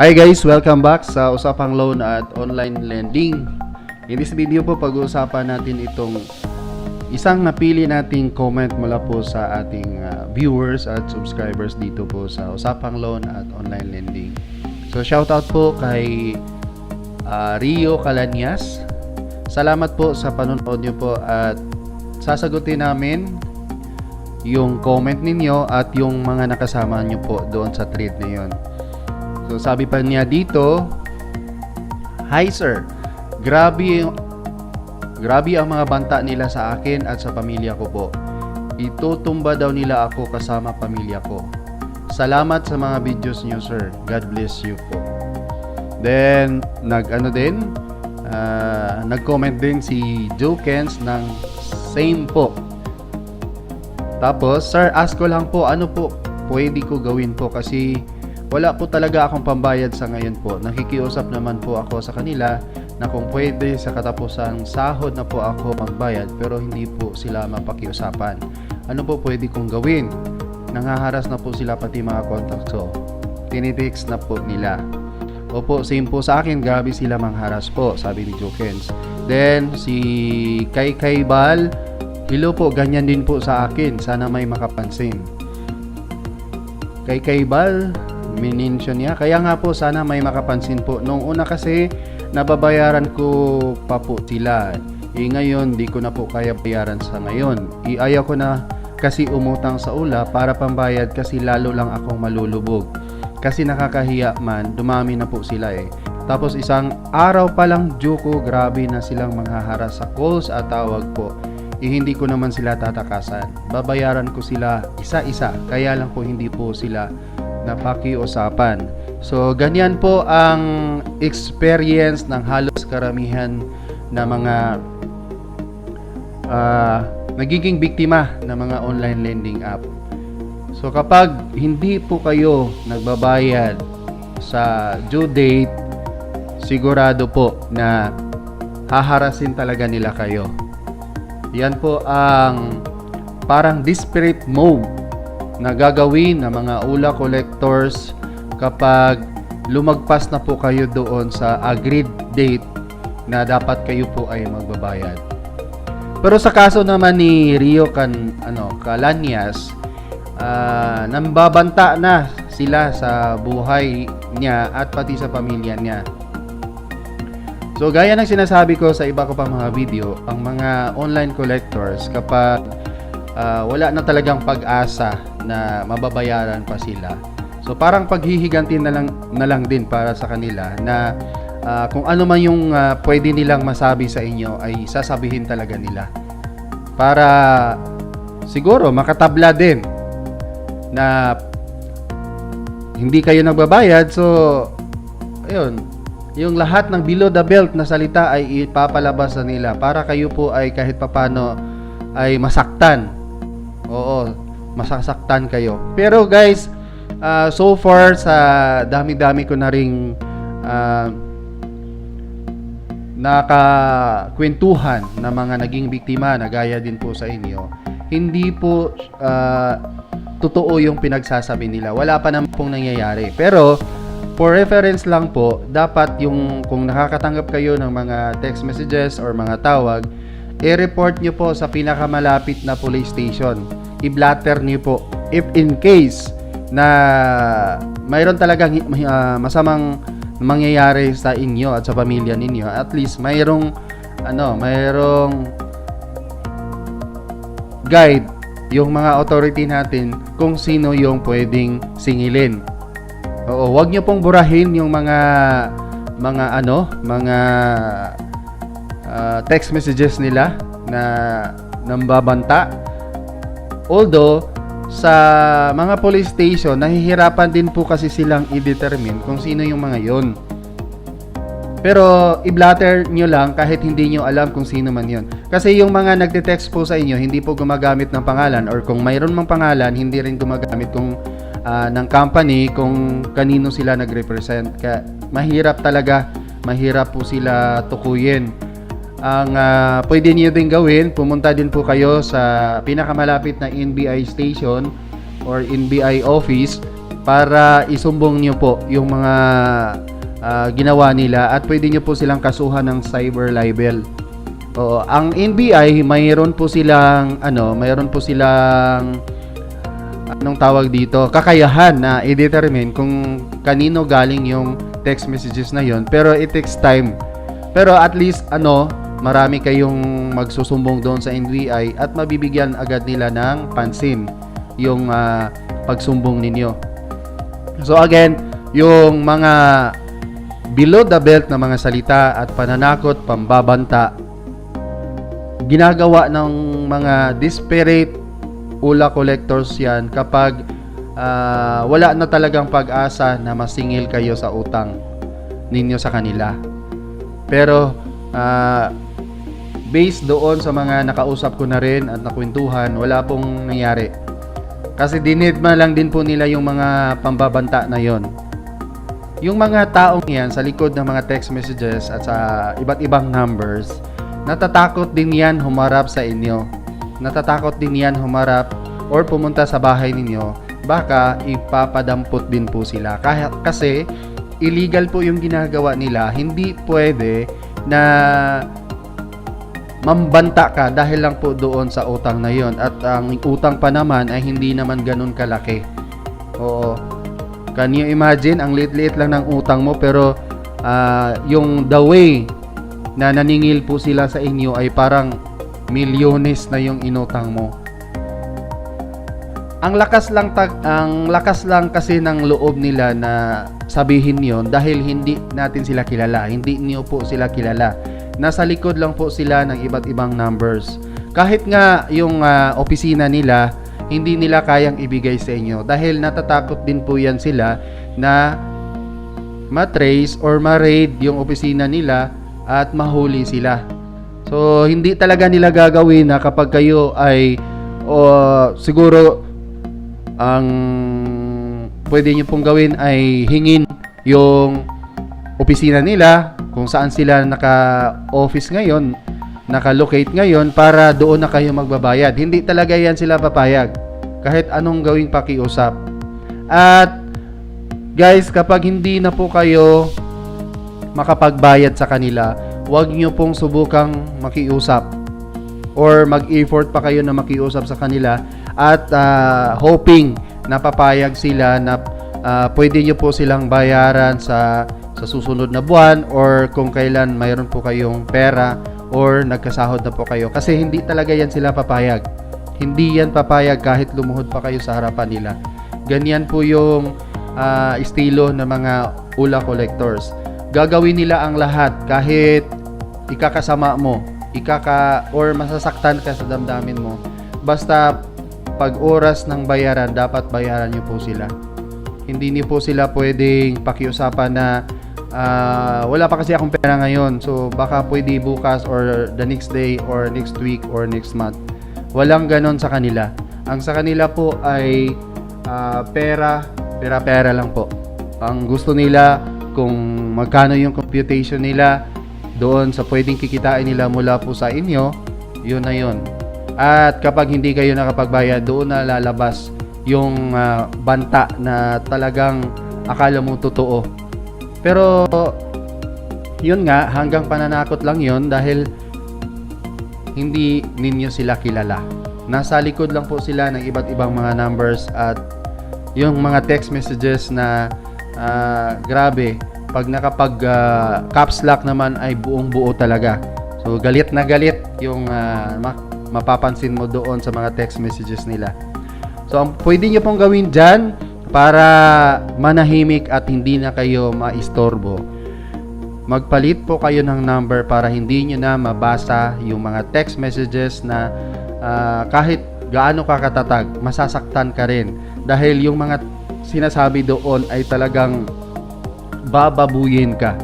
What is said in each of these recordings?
Hi guys, welcome back sa Usapang Loan at Online Lending. In this video po pag-uusapan natin itong isang napili nating comment mula po sa ating ah, viewers at subscribers dito po sa Usapang Loan at Online Lending. So shoutout po kay ah, Rio Calanias. Salamat po sa panonood niyo po at sasagutin namin yung comment ninyo at yung mga nakasama nyo po doon sa thread na yun. So sabi pa niya dito, Hi sir, grabe grabe ang mga banta nila sa akin at sa pamilya ko po. Itutumba daw nila ako kasama pamilya ko. Salamat sa mga videos niyo sir. God bless you po. Then nag ano din, ah, nag-comment din si Jokens ng same po. Tapos, sir, ask ko lang po, ano po pwede ko gawin po kasi wala po talaga akong pambayad sa ngayon po. Nakikiusap naman po ako sa kanila na kung pwede sa katapusan sahod na po ako magbayad pero hindi po sila mapakiusapan. Ano po pwede kong gawin? Nangaharas na po sila pati mga contacts ko. Tinitext na po nila. Opo, same po sa akin, grabe sila mangharas po, sabi ni Jokens. Then, si Kay Kay Bal, hello po, ganyan din po sa akin, sana may makapansin. Kay Kay Bal, minention niya, kaya nga po sana may makapansin po. Nung una kasi, nababayaran ko pa po sila. Eh ngayon, di ko na po kaya bayaran sa ngayon. Iayaw ko na kasi umutang sa ula para pambayad kasi lalo lang akong malulubog. Kasi nakakahiya man, dumami na po sila eh. Tapos isang araw pa lang Joko, grabe na silang manghaharas sa calls at tawag po. Eh, hindi ko naman sila tatakasan. Babayaran ko sila isa-isa. Kaya lang po hindi po sila napakiusapan. So, ganyan po ang experience ng halos karamihan na mga ah, nagiging biktima ng mga online lending app. So kapag hindi po kayo nagbabayad sa due date, sigurado po na haharasin talaga nila kayo. Yan po ang parang desperate move na gagawin ng mga ula collectors kapag lumagpas na po kayo doon sa agreed date na dapat kayo po ay magbabayad. Pero sa kaso naman ni Rio kan ano Calanias, ah, nambabanta na sila sa buhay niya at pati sa pamilya niya. So gaya ng sinasabi ko sa iba ko pang mga video, ang mga online collectors kapag ah, wala na talagang pag-asa na mababayaran pa sila. So parang paghihiganti na lang na lang din para sa kanila na ah, kung ano man yung ah, pwede nilang masabi sa inyo ay sasabihin talaga nila. Para siguro makatabla din na hindi kayo nagbabayad so ayun yung lahat ng below the belt na salita ay ipapalabas na nila para kayo po ay kahit papano ay masaktan oo masasaktan kayo pero guys ah, so far sa dami-dami ko na ring ah, nakakwentuhan na mga naging biktima na gaya din po sa inyo, hindi po ah, totoo yung pinagsasabi nila. Wala pa naman pong nangyayari. Pero, for reference lang po, dapat yung kung nakakatanggap kayo ng mga text messages or mga tawag, i-report nyo po sa pinakamalapit na police station. I-blatter nyo po. If in case na mayroon talagang ah, masamang mangyayari sa inyo at sa pamilya ninyo, at least mayroong ano, mayroong guide yung mga authority natin kung sino yung pwedeng singilin. Oo, wag niyo pong burahin yung mga mga ano, mga ah, text messages nila na nambabanta. Although sa mga police station, nahihirapan din po kasi silang i-determine kung sino yung mga yon. Pero i-blatter nyo lang kahit hindi nyo alam kung sino man yon. Kasi yung mga nagte-text po sa inyo, hindi po gumagamit ng pangalan or kung mayroon mang pangalan, hindi rin gumagamit kung ah, ng company kung kanino sila nag-represent. Kaya mahirap talaga, mahirap po sila tukuyin. Ang ah, pwede niyo din gawin, pumunta din po kayo sa pinakamalapit na NBI station or NBI office para isumbong nyo po yung mga ah, ginawa nila at pwede nyo po silang kasuhan ng cyber libel. Oo, ang NBI mayroon po silang ano, mayroon po silang anong tawag dito, kakayahan na i-determine kung kanino galing yung text messages na yon. Pero it takes time. Pero at least ano, marami kayong magsusumbong doon sa NBI at mabibigyan agad nila ng pansin yung ah, pagsumbong ninyo. So again, yung mga below the belt na mga salita at pananakot, pambabanta, ginagawa ng mga desperate ula collectors yan kapag ah, wala na talagang pag-asa na masingil kayo sa utang ninyo sa kanila. Pero ah, based doon sa mga nakausap ko na rin at nakwentuhan, wala pong nangyari. Kasi dinid man lang din po nila yung mga pambabanta na yon. Yung mga taong yan sa likod ng mga text messages at sa iba't ibang numbers, natatakot din yan humarap sa inyo. Natatakot din yan humarap or pumunta sa bahay ninyo. Baka ipapadampot din po sila. Kaya, kasi illegal po yung ginagawa nila. Hindi pwede na mambanta ka dahil lang po doon sa utang na yon at ang utang pa naman ay hindi naman ganun kalaki. Oo. Can you imagine ang liit-liit lang ng utang mo pero ah, yung the way na naningil po sila sa inyo ay parang milyones na yung inutang mo. Ang lakas lang tag ang lakas lang kasi ng loob nila na sabihin 'yon dahil hindi natin sila kilala, hindi niyo po sila kilala. Nasa likod lang po sila ng iba't ibang numbers. Kahit nga yung ah, opisina nila, hindi nila kayang ibigay sa inyo dahil natatakot din po yan sila na matrace or ma-raid yung opisina nila at mahuli sila. So, hindi talaga nila gagawin na kapag kayo ay o siguro ang pwede nyo pong gawin ay hingin yung opisina nila saan sila naka-office ngayon, naka-locate ngayon para doon na kayo magbabayad. Hindi talaga yan sila papayag kahit anong gawing pakiusap. At guys, kapag hindi na po kayo makapagbayad sa kanila, huwag nyo pong subukang makiusap or mag-effort pa kayo na makiusap sa kanila at ah, hoping na papayag sila na ah, pwede nyo po silang bayaran sa sa susunod na buwan or kung kailan mayroon po kayong pera or nagkasahod na po kayo kasi hindi talaga yan sila papayag hindi yan papayag kahit lumuhod pa kayo sa harapan nila ganyan po yung ah, estilo ng mga ula collectors gagawin nila ang lahat kahit ikakasama mo, ikaka or masasaktan ka sa damdamin mo. Basta pag oras ng bayaran, dapat bayaran niyo po sila. Hindi niyo po sila pwedeng pakiusapan na ah, wala pa kasi akong pera ngayon. So baka pwede bukas or the next day or next week or next month. Walang ganon sa kanila. Ang sa kanila po ay ah, pera, pera-pera lang po. Ang gusto nila kung magkano yung computation nila doon sa pwedeng kikitain nila mula po sa inyo, yun na yun. At kapag hindi kayo nakapagbayad, doon na lalabas yung ah, banta na talagang akala mo totoo. Pero yun nga, hanggang pananakot lang yun dahil hindi ninyo sila kilala. Nasa likod lang po sila ng iba't ibang mga numbers at yung mga text messages na ah, grabe pag nakapag ah, caps lock naman ay buong buo talaga so galit na galit yung ma- mapapansin mo doon sa mga text messages nila so ang pwede nyo pong gawin dyan para manahimik at hindi na kayo maistorbo magpalit po kayo ng number para hindi nyo na mabasa yung mga text messages na ah, kahit gaano ka katatag, masasaktan ka rin. Dahil yung mga sinasabi doon ay talagang bababuyin ka.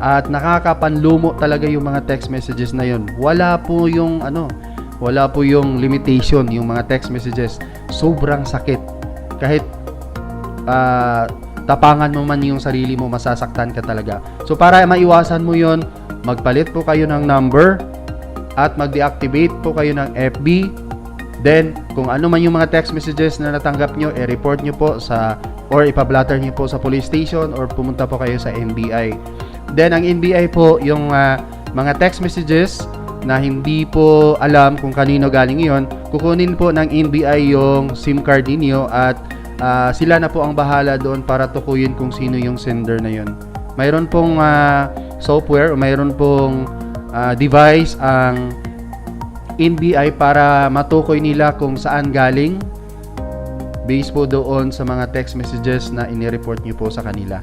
At nakakapanlumo talaga yung mga text messages na yun. Wala po yung ano, wala po yung limitation yung mga text messages. Sobrang sakit. Kahit ah, tapangan mo man yung sarili mo, masasaktan ka talaga. So para maiwasan mo yon, magpalit po kayo ng number at mag-deactivate po kayo ng FB, Then, kung ano man yung mga text messages na natanggap nyo, i-report nyo po sa or ipablatter nyo po sa police station or pumunta po kayo sa NBI. Then, ang NBI po, yung ah, mga text messages na hindi po alam kung kanino galing yon, kukunin po ng NBI yung SIM card ninyo at ah, sila na po ang bahala doon para tukuyin kung sino yung sender na yon. Mayroon pong ah, software o mayroon pong ah, device ang NBI para matukoy nila kung saan galing based po doon sa mga text messages na inireport nyo po sa kanila.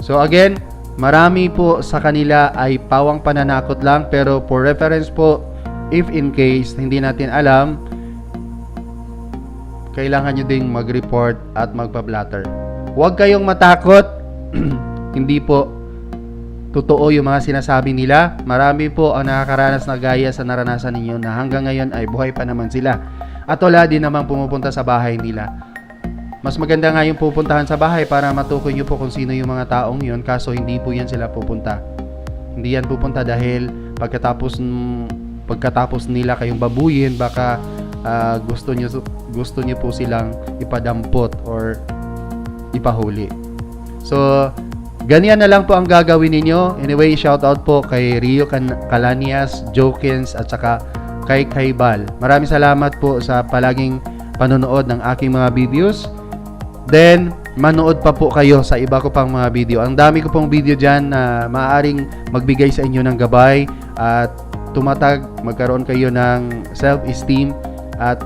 So again, marami po sa kanila ay pawang pananakot lang pero for reference po, if in case hindi natin alam, kailangan nyo ding mag-report at magpa-blatter. Huwag kayong matakot. hindi po totoo yung mga sinasabi nila. Marami po ang nakakaranas na gaya sa naranasan ninyo na hanggang ngayon ay buhay pa naman sila. At wala din naman pumupunta sa bahay nila. Mas maganda nga yung pupuntahan sa bahay para matukoy nyo po kung sino yung mga taong yun kaso hindi po yan sila pupunta. Hindi yan pupunta dahil pagkatapos pagkatapos nila kayong babuyin baka ah, gusto nyo gusto nyo po silang ipadampot or ipahuli. So, ganyan na lang po ang gagawin ninyo. Anyway, shout out po kay Rio Can- Calanias, Jokins, at saka kay Kaibal. Maraming salamat po sa palaging panonood ng aking mga videos. Then, manood pa po kayo sa iba ko pang mga video. Ang dami ko pong video dyan na maaaring magbigay sa inyo ng gabay at tumatag, magkaroon kayo ng self-esteem at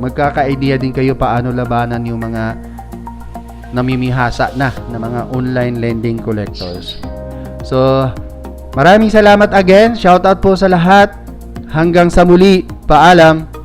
magkaka-idea din kayo paano labanan yung mga namimihasa na na mga online lending collectors. So, maraming salamat again. Shout out po sa lahat. Hanggang sa muli. Paalam.